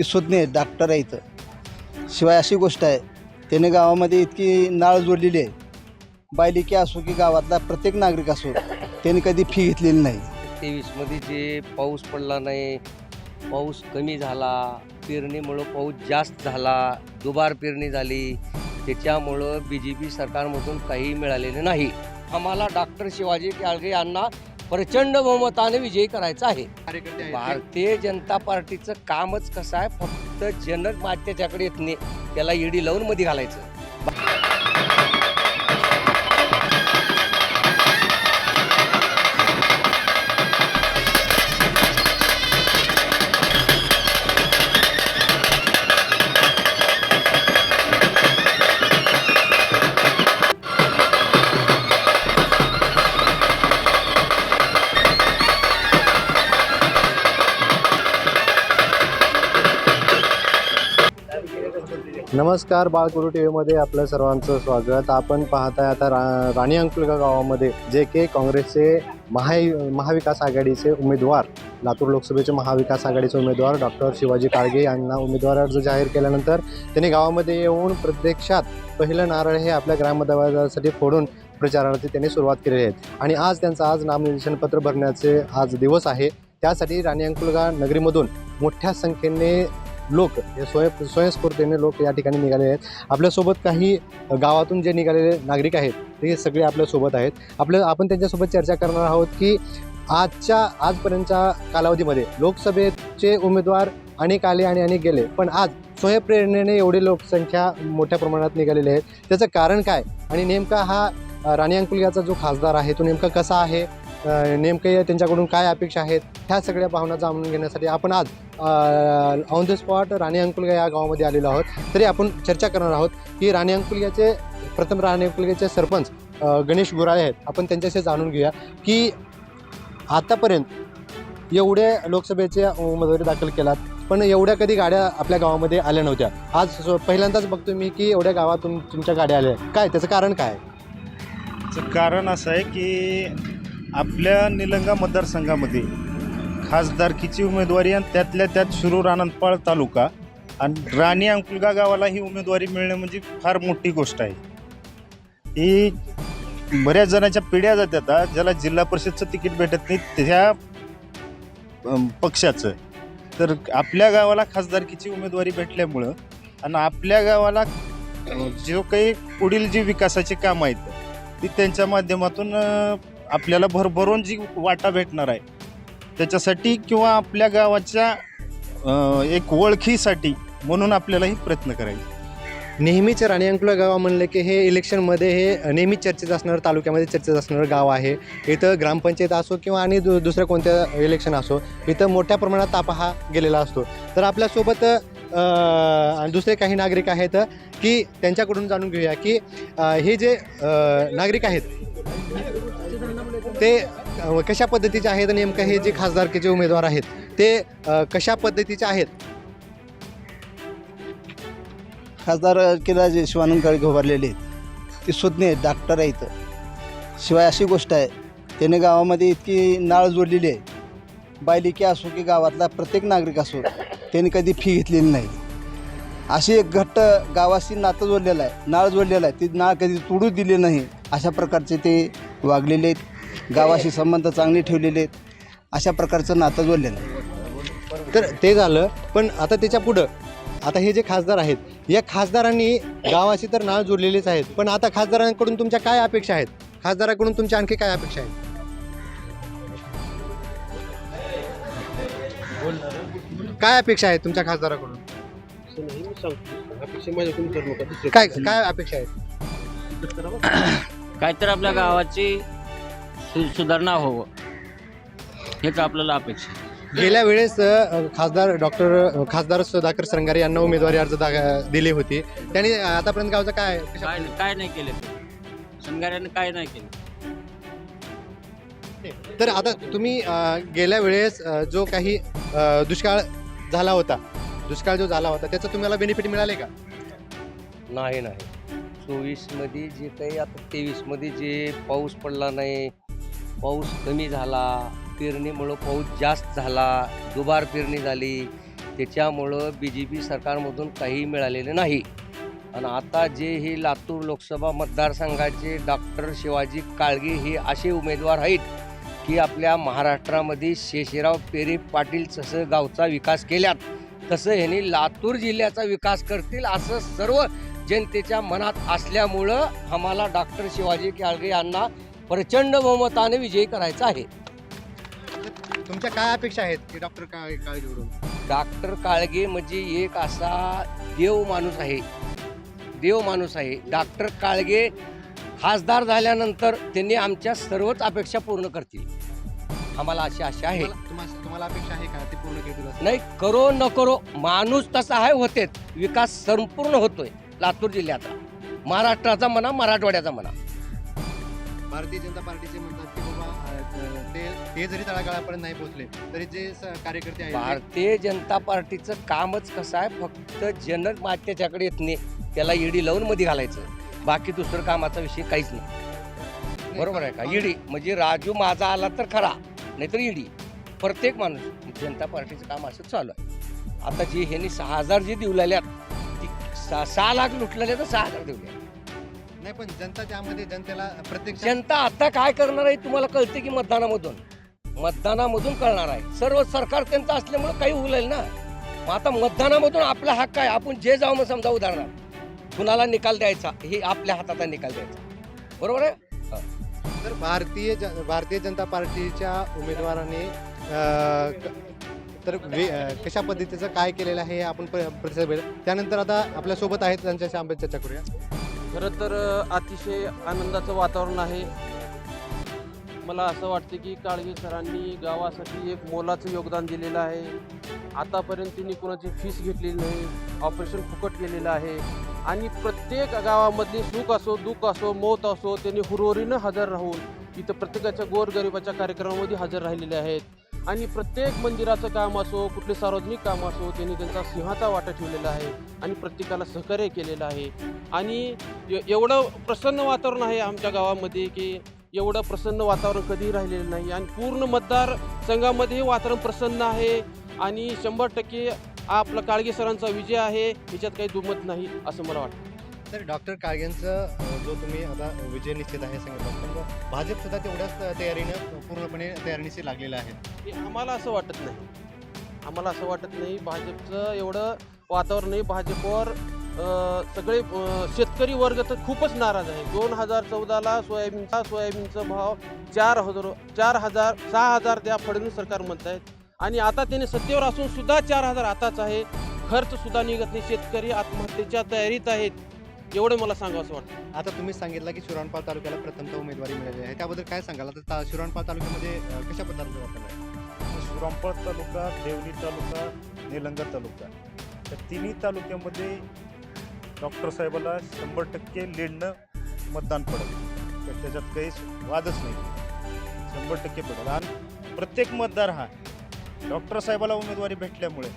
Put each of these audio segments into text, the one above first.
ती सुज्ञ डॉक्टर आहे इथं. शिवाय अशी गोष्ट आहे त्याने गावामध्ये इतकी नाळ जोडलेली आहे. बायलिकी असो की गावातला प्रत्येक नागरिक असो त्याने कधी फी घेतलेली नाही. तेवीसमध्ये जे पाऊस पडला नाही पाऊस कमी झाला पेरणीमुळं पाऊस जास्त झाला दुबार पेरणी झाली त्याच्यामुळं बी जे पी सरकारमधून काही मिळालेलं नाही. आम्हाला डॉक्टर शिवाजी काळगे यांना प्रचंड बहुमताने विजयी करायचा आहे. भारतीय जनता पार्टीचं कामच कसं आहे? फक्त जनक मा त्याच्याकडे येत नाही. त्याला ईडी लावून मध्ये घालायचं. नमस्कार बाळकुरू टी व्हीमध्ये आपलं सर्वांचं स्वागत. आपण पाहताय आता रा राणी अंकुलगा गावामध्ये जे के काँग्रेसचे महा महाविकास आघाडीचे उमेदवार लातूर लोकसभेचे महाविकास आघाडीचे उमेदवार डॉक्टर शिवाजी काळगे यांना उमेदवार अर्ज जाहीर केल्यानंतर त्यांनी गावामध्ये येऊन प्रत्यक्षात पहिलं नारळ हे आपल्या ग्रामदवासाठी फोडून प्रचारार्थी त्यांनी सुरुवात केलेली आहे. आणि आज त्यांचं आज नामनिर्देशन पत्र भरण्याचे आज दिवस आहे. त्यासाठी राणी अंकुलगा नगरीमधून मोठ्या संख्येने लोक हे स्वयं स्वयंस्फूर्तीने लोक या ठिकाणी निघाले आहेत. आपल्यासोबत काही गावातून जे निघालेले नागरिक आहेत ते सगळे आपल्यासोबत आहेत. आपल्या आपण त्यांच्यासोबत चर्चा करणार आहोत की आजच्या आजपर्यंतच्या कालावधीमध्ये लोकसभेचे उमेदवार अनेक आले आणि अनेक गेले पण आज स्वयंप्रेरणेने एवढी लोकसंख्या मोठ्या प्रमाणात निघालेली आहे त्याचं कारण काय? आणि नेमका हा राणी अंकुलियाचा जो खासदार आहे तो नेमका कसा आहे? नेमके त्यांच्याकडून काय अपेक्षा आहेत ह्या सगळ्या भावना जाणून घेण्यासाठी आपण आज on the spot Rani Ankulaga या गावामध्ये आलेलो आहोत. तरी आपण चर्चा करणार आहोत की राणी अंकुलग्याचे प्रथम राणी अंकुलग्याचे सरपंच गणेश गुराळे आहेत. आपण त्यांच्याशी जाणून घेऊया की आतापर्यंत एवढे लोकसभेचे उमेदवारी दाखल केलात पण एवढ्या कधी गाड्या आपल्या गावामध्ये आल्या नव्हत्या. आज पहिल्यांदाच बघतो मी की एवढ्या गावातून तुमच्या गाड्या आल्या काय त्याचं कारण काय चं कारण असं आहे की आपल्या निलंगा मतदारसंघामध्ये खासदारकीची उमेदवारी आणि त्यातल्या त्यात शिरूर आनंदपाळ तालुका आणि राणी अंकुलगा गावाला ही उमेदवारी मिळणं म्हणजे फार मोठी गोष्ट आहे. ही बऱ्याच जणांच्या पिढ्या जातात ज्याला जिल्हा परिषदचं तिकीट भेटत नाही त्या पक्षाचं. तर आपल्या गावाला खासदारकीची उमेदवारी भेटल्यामुळं आणि आपल्या गावाला जो काही पुढील जी विकासाची कामं आहेत ती त्यांच्या माध्यमातून आपल्याला भरभरून जी वाटा भेटणार आहे त्याच्यासाठी किंवा आपल्या गावाच्या अ, एक ओळखीसाठी म्हणून आपल्यालाही प्रयत्न करायचे. नेहमीच राणी अंकुला गाव म्हणलं की हे इलेक्शनमध्ये हे नेहमीच चर्चेत असणारं तालुक्यामध्ये चर्चेत असणारं गाव आहे. इथं ग्रामपंचायत असो किंवा आणि दु दुसऱ्या कोणत्या इलेक्शन असो इथं मोठ्या प्रमाणात तापा हा गेलेला असतो. तर आपल्यासोबत आणि दुसरे काही नागरिक आहेत की त्यांच्याकडून जाणून घेऊया की हे जे नागरिक आहेत ते कशा पद्धतीचे आहेत नेमकं हे जे खासदारकीचे उमेदवार आहेत ते कशा पद्धतीचे आहेत? खासदार केला जे शिवानंद काळगे उभारलेले आहेत. ती सुज्ञ आहेत डॉक्टर आहेत शिवाय अशी गोष्ट आहे त्याने गावामध्ये इतकी नाळ जोडलेली आहे. बायलिकी असो की गावातला प्रत्येक नागरिक असो त्याने कधी फी घेतलेली नाही. अशी एक घट्ट गावाशी नातं जोडलेलं आहे नाळ जोडलेलं आहे ती नाळ कधी तोडू दिली नाही अशा प्रकारचे ते वागलेले आहेत. गावाशी संबंध चांगले ठेवलेले आहेत. अशा प्रकारचं नातं जोडलेलं तर ते झालं पण आता त्याच्या पुढं आता हे जे खासदार आहेत या खासदारांनी गावाशी तर नाळ जोडलेलेच आहेत पण आता खासदारांकडून तुमच्या काय अपेक्षा आहेत? खासदाराकडून तुमच्या आणखी काय अपेक्षा आहेत? काय अपेक्षा आहेत तुमच्या खासदाराकडून? काय काय अपेक्षा आहेत? काहीतरी आपल्या गावाची सु सुधारणा व्हावं हेच आपल्याला अपेक्षा आहे. गेल्या वेळेस अ, खासदार डॉक्टर खासदार सुधाकर श्रंगारे यांना उमेदवारी अर्ज दा- दिली होती. त्यांनी आतापर्यंत गावचं काय काय काय नाही केलं. शंगाऱ्याने काय नाही केलं. तर आता तुम्ही अ, गेल्या वेळेस अ, जो काही अ, दुष्काळ झाला होता दुष्काळ जो झाला होता त्याचं तुम्हाला बेनिफिट मिळाले का? नाही नाही. चोवीसमध्ये जे काही आता तेवीसमध्ये जे पाऊस पडला नाही पाऊस कमी झाला पेरणीमुळं पाऊस जास्त झाला दुबार पेरणी झाली त्याच्यामुळं बी जे पी सरकारमधून काही मिळालेलं नाही. आणि आता जे हे लातूर लोकसभा मतदारसंघाचे डॉक्टर शिवाजी काळगे हे असे उमेदवार आहेत की आपल्या महाराष्ट्रामध्ये शेषराव पेरे पाटील जसं गावचा विकास केल्यात तसं ह्यांनी लातूर जिल्ह्याचा विकास करतील असं सर्व जनतेच्या मनात असल्यामुळं आम्हाला डॉक्टर शिवाजी काळगे यांना प्रचंड बहुमताने विजयी करायचा आहे. तुमच्या काय अपेक्षा आहेत की डॉक्टर काय डॉक्टर काळगे म्हणजे एक असा देव माणूस आहे. देव माणूस आहे. डॉक्टर काळगे खासदार झाल्यानंतर त्यांनी आमच्या सर्वच अपेक्षा पूर्ण करतील. आम्हाला अशी आशा आहे. तुम्हाला तुम्हाला अपेक्षा आहे का? ते पूर्ण? नाही करो न करो माणूस तसा आहे होते विकास संपूर्ण होतोय लातूर जिल्ह्याचा. महाराष्ट्राचा म्हणा मराठवाड्याचा म्हणा. भारतीय जनता पार्टीचे म्हणतात की बाबा ते ते जरी तळागाळापर्यंत नाही पोहोचले तरी जे कार्यकर्ते आहेत भारतीय जनता पार्टीचं कामच कसं आहे फक्त जन त्याच्याकडे येत नाही त्याला ईडी लावून मध्ये घालायचं. बाकी दुसरं कामाचा विषय काहीच नाही. बरोबर आहे का? ईडी म्हणजे राजू माझा आला तर खरा नाहीतर ईडी प्रत्येक माणूस जनता पार्टीचं काम असं चालू आहे. आता जी ह्यांनी सहा हजार जी दिवलेल्यात ती सहा सहा लाख लुटलेले तर सहा हजार दिवले नाही पण जनता त्यामध्ये जनतेला प्रत्यक्ष जनता आता काय करणार आहे तुम्हाला कळते की मतदानामधून? मतदानामधून कळणार आहे. सर्व सरकार त्यांचं असल्यामुळे काही होईल ना. मग आता मतदानामधून आपला हक्क आहे. आपण जे जाऊ मग समजा उदाहरणार्थ कुणाला निकाल द्यायचा हे आपल्या हातात निकाल द्यायचा. बरोबर आहे? तर भारतीय ज- भारतीय जनता पार्टीच्या उमेदवाराने तर वे कशा पद्धतीचं काय केलेलं आहे हे आपण प्रतिसाद भेट त्यानंतर आता आपल्यासोबत आहेत त्यांच्याशी आपण चर्चा करूया. खरं तर अतिशय आनंदाचं वातावरण आहे. मला असं वाटतं की काळगी सरांनी गावासाठी एक मोलाचं योगदान दिलेलं आहे. आतापर्यंत त्यांनी कोणाची फीस घेतलेली नाही ऑपरेशन फुकट केलेलं आहे. आणि प्रत्येक गावामध्ये सुख असो दुःख असो मौत असो त्यांनी हुरहुरीनं हजर राहून इथं प्रत्येकाच्या गोरगरिबाच्या कार्यक्रमामध्ये हजर राहिलेले आहेत. आणि प्रत्येक मंदिराचं काम असो कुठले सार्वजनिक काम असो त्यांनी त्यांचा सिंहाचा वाटा ठेवलेला आहे आणि प्रत्येकाला सहकार्य केलेलं आहे. आणि एवढं प्रसन्न वातावरण आहे आमच्या गावामध्ये की एवढं प्रसन्न वातावरण कधीही राहिलेलं नाही. आणि पूर्ण मतदार संघामध्ये वातावरण प्रसन्न आहे आणि शंभर टक्के आपला काळगे सरांचा विजय आहे. याच्यात काही दुमत नाही असं मला वाटतं. तर डॉक्टर काळग्यांचं जो तुम्ही आता विजय निश्चित आहे सांगितलं पण भाजप सुद्धा तेवढ्याच तयारीनं पूर्णपणे तयारीनिशी लागलेलं आहे. आम्हाला असं वाटत नाही. आम्हाला असं वाटत नाही भाजपचं एवढं वातावरण नाही भाजपवर सगळे शेतकरी वर्ग तर खूपच नाराज आहे. दोन हजार चौदाला सोयाबीनचा सोयाबीनचा भाव चार हजार चार हजार सहा हजार त्या फडणवीस सरकार म्हणत आहेत. आणि आता त्याने सत्तेवर असून सुद्धा चार हजार आताच आहे. खर्च सुद्धा निघत नाही. शेतकरी आत्महत्येच्या तयारीत आहेत. एवढं मला सांगावं असं वाटतं. आता तुम्ही सांगितलं की शिराणपाल तालुक्याला प्रथमतः उमेदवारी मिळाली आहे. त्याबद्दल काय सांगाल? आता ता- शिराणपाल तालुक्यामध्ये अं, कशा पद्धतीचं वातावरण आहे श्रीरामपूर तालुका देवणी तालुका निलंगा तालुका. त्या तिन्ही तालुक्यामध्ये डॉक्टर साहेबाला शंभर टक्के लीडनं मतदान पडेल. तर त्याच्यात काही वादच नाही. शंभर टक्के पडेल. आणि प्रत्येक मतदार हा डॉक्टर साहेबाला उमेदवारी भेटल्यामुळे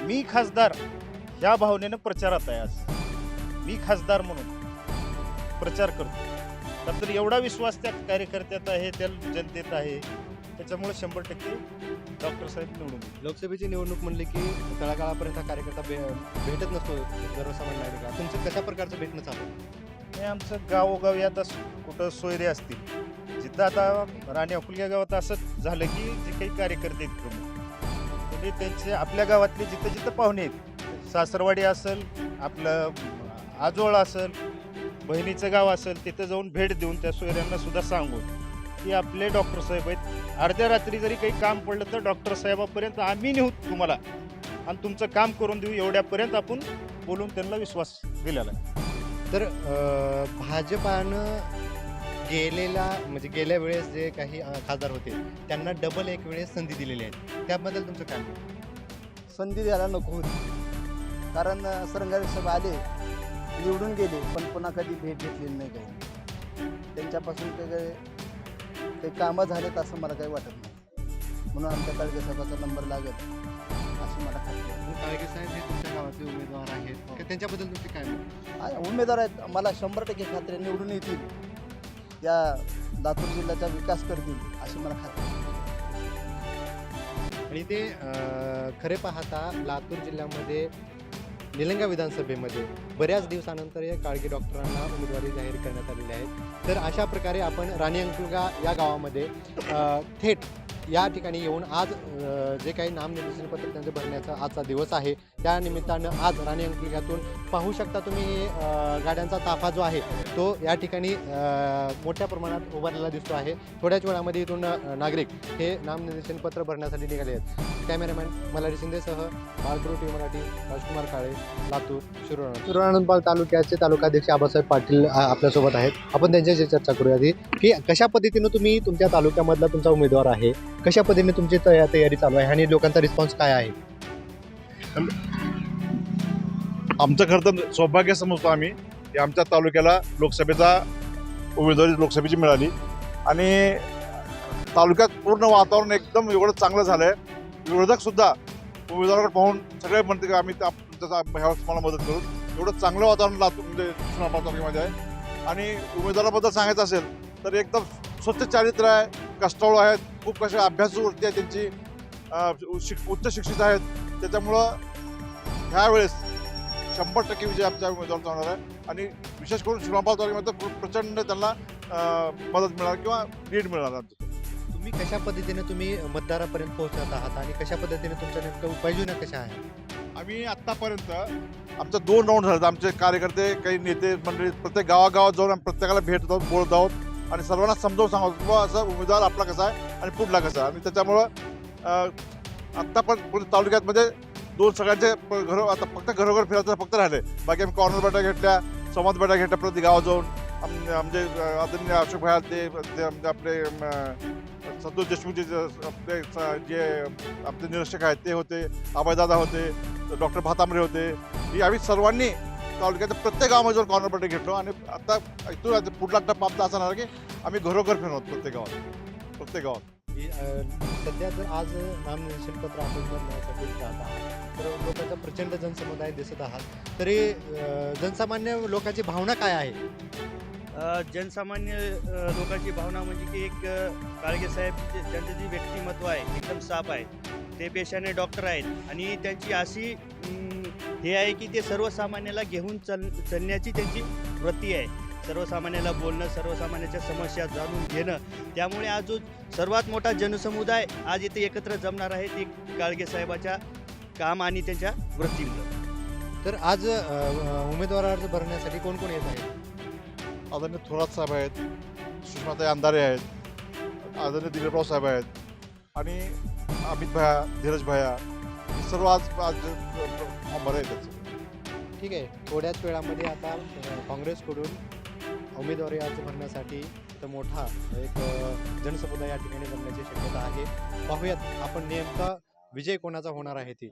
मी खासदार ह्या भावनेनं प्रचारात आहे आज. मी खासदार म्हणून प्रचार करतो. तर एवढा विश्वास त्या कार्यकर्त्यात आहे त्या जनतेत आहे. त्याच्यामुळे शंभर टक्के डॉक्टर साहेब निवडून. लोकसभेची निवडणूक म्हणली की तळागाळापर्यंत हा कार्यकर्ता भे भेटत नसतो सर्वसामान्य नागरिक तुमचं कशा प्रकारचं भेटणं चालू? हे आमचं गावोगावी आता स- कुठं सोयरे असतील. जिथं आता राणी अकुलग्या गावात असं झालं की जे काही कार्यकर्ते आहेत प्रमुख म्हणजे त्यांचे आपल्या गावातले जिथं जिथं पाहुणे आहेत. सासरवाडी असेल आपलं आजोळ असेल बहिणीचं गाव असेल तिथं जाऊन भेट देऊन त्या सोयऱ्यांना सुद्धा सांगून की आपले डॉक्टर साहेब आहेत. अर्ध्या रात्री जरी काही काम पडलं तर डॉक्टर साहेबापर्यंत आम्ही नेऊ तुम्हाला. आणि तुमचं काम करून देऊ एवढ्यापर्यंत आपण बोलून त्यांना विश्वास दिलेला आहे. तर भाजपानं गेलेल्या म्हणजे गेल्या वेळेस जे काही खासदार होते त्यांना डबल एक वेळेस संधी दिलेली आहे. त्याबद्दल तुमचं काय? संधी द्यायला नको होती. कारण सरंगारी साहेब आले. निवडून गेले पण पुन्हा कधी भेट घेतलेली नाही काही. त्यांच्यापासून काही काही- काही कामं झालेत असं मला काही वाटत नाही. म्हणून आमच्या काळगे साहेबाचा नंबर लागेल अशी मला खात्री आहे. पण काळगे साहेब हे तुमच्या गावातले उमेदवार आहेत. तर त्यांच्याबद्दल तुमचे काय उमेदवार आहेत. मला शंभर टक्के खात्री निवडून येतील. या लातूर जिल्ह्याचा विकास करतील अशी मला खात्री आहे. आणि ते खरे पाहता लातूर जिल्ह्यामध्ये निलंगा विधानसभेमध्ये बऱ्याच दिवसानंतर या काळगी डॉक्टरांना उमेदवारी जाहीर करण्यात आलेली आहे. तर अशा प्रकारे आपण राणी अंकुलगा या गावामध्ये थेट या ठिकाणी येऊन आज जे काही नामनिर्देशन पत्र त्यांचं भरण्याचा आजचा दिवस आहे त्या निमित्तानं आज राणी अंकुलगातून पाहू शकता तुम्ही गाड्यांचा ताफा जो आहे तो या ठिकाणी मोठ्या प्रमाणात उभारलेला दिसतो आहे. थोड्याच वेळामध्ये इथून नागरिक हे नामनिर्देशन पत्र भरण्यासाठी निघाले आहेत. कॅमेरामॅन मलारी शिंदेसह बाळकृ टी मराठी राजकुमार काळे लातूर शिरोळ. शिरोळानंदपाल तालुक्याचे तालुकाध्यक्ष आबासाहेब पाटील आपल्यासोबत आहेत. आपण त्यांच्याशी चर्चा करूया आधी की कशा पद्धतीनं तुम्ही तुमच्या तालुक्यामधला तुमचा उमेदवार आहे? कशा पद्धतीने तुमची तया- तयारी चालू आहे? आणि लोकांचा रिस्पॉन्स काय आहे? आमचं खरं तर सौभाग्य समजतो आम्ही की आमच्या तालुक्याला लोकसभेचा उमेदवारी लोकसभेची मिळाली. आणि तालुक्यात पूर्ण वातावरण एकदम एवढं चांगलं झालं आहे विरोधकसुद्धा उमेदवाराकडे पाहून सगळे म्हणते की आम्ही त्याचा ह्यावेळेस तुम्हाला मदत करू. एवढं चांगलं वातावरण लातूर म्हणजे तालुक्यामध्ये आहे. आणि उमेदवाराबद्दल सांगायचं असेल तर एकदम स्वच्छ चारित्र्य आहे. कष्टाळू आहेत खूप कशा अभ्यासू वृत्ती आहे त्यांची शिक उच्च शिक्षित आहेत. त्याच्यामुळं ह्यावेळेस शंभर टक्के विजय आमच्या उमेदवाराचा होणार आहे. आणि विशेष करून श्रीरामपाल तालुक्यामध्ये प्र- प्रचंड त्यांना मदत मिळणार किंवा लीड मिळणार आमचं तुम्ही कशा पद्धतीने तुम्ही मतदारापर्यंत पोहोचत आहात आणि कशा पद्धतीने तुमच्या नेमक्या उपाययोजना कशा आहेत? आम्ही आत्तापर्यंत आमच्या दोन राऊंड झाले आमचे कार्यकर्ते काही नेते मंडळी प्रत्येक गावागावात जाऊन आम्ही प्रत्येकाला भेटत आहोत बोलत आहोत. आणि सर्वांना समजावून सांगतो बाबा असं उमेदवार आपला कसा आहे आणि पुढला कसा आहे. आणि त्याच्यामुळं आत्ता पण तालुक्यातमध्ये दोन सगळ्यांचे घर आता फक्त घरोघर फिरायचं फक्त राहिले. बाकी आम्ही कॉर्नर बैठक घेतल्या संवाद बैठक घेतल्या प्रति गावात जाऊन म्हणजे आमचे आदरणीय अशोक भाई ते ते आपले संतोष देशमुखचे आपले स- जे आपले निरीक्षक आहेत ते होते अभयदादा होते डॉक्टर भातांबरे होते. ही आम्ही सर्वांनी तालुक्याच्या प्रत्येक गावामध्ये जाऊन कॉर्नर बैठक घेतलो आणि आता इथून आता पुढला टप्पा आमचा असा राहणार की आम्ही घरोघर फिरणार आहोत प्रत्येक गावात. प्रत्येक गावात. सध्या जर आज नामनिर्देशन पत्र आपण भरण्यासाठी जात आहात तर लोकांचा प्रचंड जनसमुदाय दिसत आहात. तरी जनसामान्य लोकांची भावना काय आहे? जनसामान्य लोकांची भावना म्हणजे की एक काळगे साहेब जे- ज्यांचं जे व्यक्तिमत्व आहे एकदम साफ आहे ते पेशाने डॉक्टर आहेत आणि त्यांची अशी हे आहे की ते सर्वसामान्याला घेऊन चल चलण्याची त्यांची वृत्ती आहे. सर्वसामान्याला बोलणं सर्वसामान्याच्या समस्या जाणून घेणं त्यामुळे आज जो सर्वात मोठा जनसमुदाय आज इथे एकत्र जमणार आहे ते काळगे साहेबाच्या काम आणि त्यांच्या वृत्तीमुळं. तर आज उमेदवार अर्ज भरण्यासाठी कोण कोण येत आहे आदरणीय थोरात साहेब आहेत सुषमाताई अंधारे आहेत आदरणीय दिलीपराव साहेब आहेत आणि अमित भया धीरज भया हे सर्व आज आज नंबर आहे आहेत ठीक आहे थोड्याच वेळामध्ये आता अ, काँग्रेसकडून उमेदवारी अर्ज भरण्यासाठी इथं मोठा एक अ, जनसमुदाय या ठिकाणी बनण्याची शक्यता आहे. पाहूयात आपण नेमका विजय कोणाचा होणार आहे ती?